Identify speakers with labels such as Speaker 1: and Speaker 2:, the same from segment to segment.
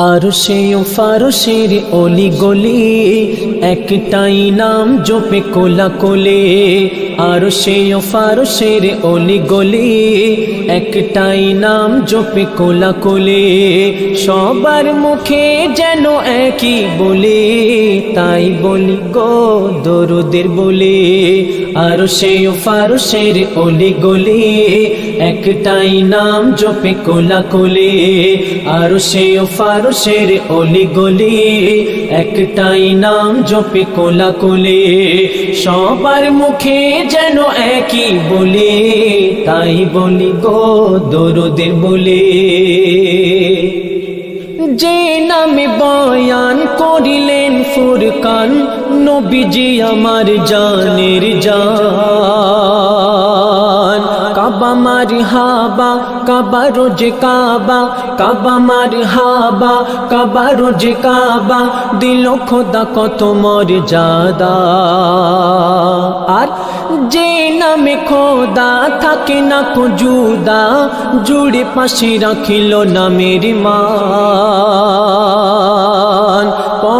Speaker 1: আর সেই ফারসের অলি গলি, একটাই নাম জপে কোলা কোলে। আর সেই ফারসের অলি গলি, একটাই নাম জপে কোলা কোলে। সবার মুখে যেন একই বলে, তাই বলি গো দরুদের বলে। আর সেই ফারসের অলি গলি, একটাই নাম জপে কোলা কোলে। আর সেই ফারসের অলি গলি, একটাই নাম জপে কোলা কোলে সবার মুখে যেন একই বলে, তাই বলি গো দরুদের বলে। যে নামে বয়ান করিলেন ফুরকান, নবীজি আমার জানের জান। কাবা মার হাবা, কাবা রোজ কাবা কাবা মার হাবা, কাবা রোজ কাবা, দিল খোদা কত মর জাদা আর যে নামে খোদা থাকে না কো জুদা জুড়ে পাশে রাখিল নামের মান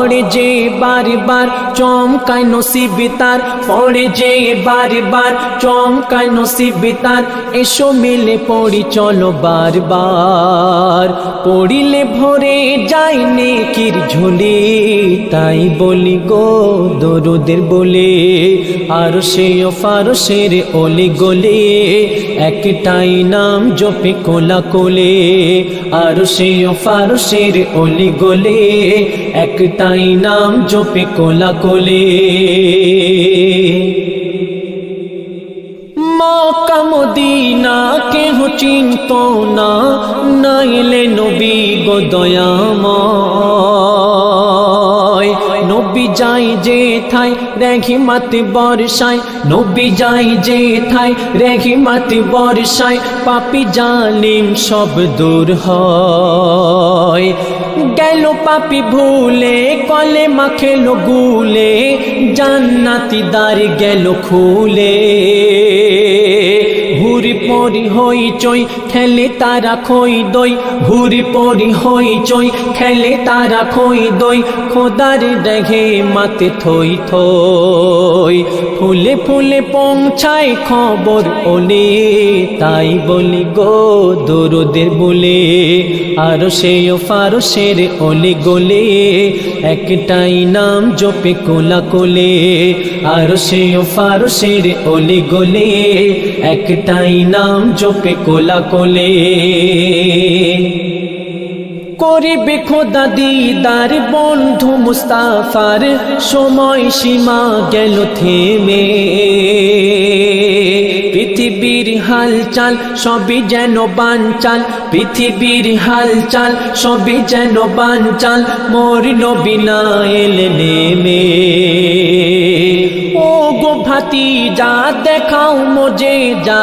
Speaker 1: পড়ে যে বারবার চমকায় নসিবে তার, পড়ে যে বারবার চমকায় নসিবে তার, এসো মিলে পড়ি, চলো বারবার। পড়িলে ভরে যাই নেকির ঝুলি, তাই বলি গো দরুদের বলে আর সে ফারসের অলি গলে, একটাই নাম জপে কোলা কোলে আর সে ফারসের অলি গলে একটাই নাম জপে কোলা কোলে। মদিনা কেহ চিন্ত না নাইলে নবী গো দয়াময়। নবী যাই যে থাই রেখি মাতি বর্ষায়। নবী যাই যে থাই রেখি মাতি বর্ষায়। পাপি জালিম সব দূর হয়। গেল পাপি ভুলে, কলে মাখেল গুলে, জান্নাতি দ্বার গেল খুলে। পরি হই চই, খেলে তারা খই দই। হুরি পরি হই চই, খেলে তারা খই দই। খোদার দেখে মাতে থই থই। ফুলে ফুলে পৌঁছায় খবর ওলে, তাই বলি গো দরুদের বলে। আর সেই ফারসের ওলে গোলে, একটাই নাম জপে কোলা কোলে। আর সেই ফারসের ওলে গোলে, একটাই নাম জপে কোলা কোলে। করিবে খোদা দিদার বন্ধু মুস্তাফার সময় সীমা গেল থেমে। পৃথিবীর হালচাল সবই যেন বানচাল, পৃথিবীর হালচাল সবই যেন বানচাল, মোর নবী না এলে নেমে। যা দেখাও মজে যা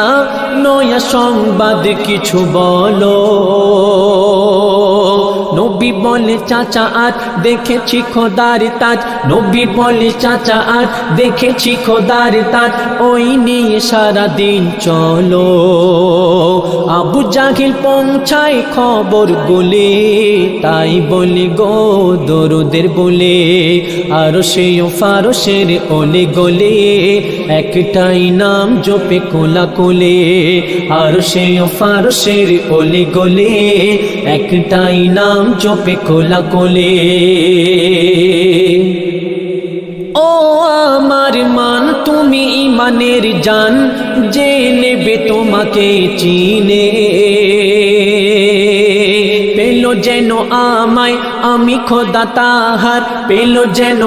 Speaker 1: নয়া সংবাদ কিছু বলো। নবী বলে চাচা আর, দেখেছি খোদার তাজ। নবী বলে চাচা আর, দেখেছি খোদার তাজ। ওই নিয়ে সারা দিন চলো। আবু জাহিল পৌঁছায় খবর বলে, তাই বলি গো দরুদের বলে। আর সেই ফারসের ওলে গলে, একটাই নাম জপে কোলা কোলে। আর সেই ফারসের ওলে গলে, একটাই নাম জপে খোলা কোলে ও আমার মান, তুমি ইমানের জান যে নেবে তোমাকে চিনে। পেল যেন আমায়, আমি খোদা তাহার, পেল যেন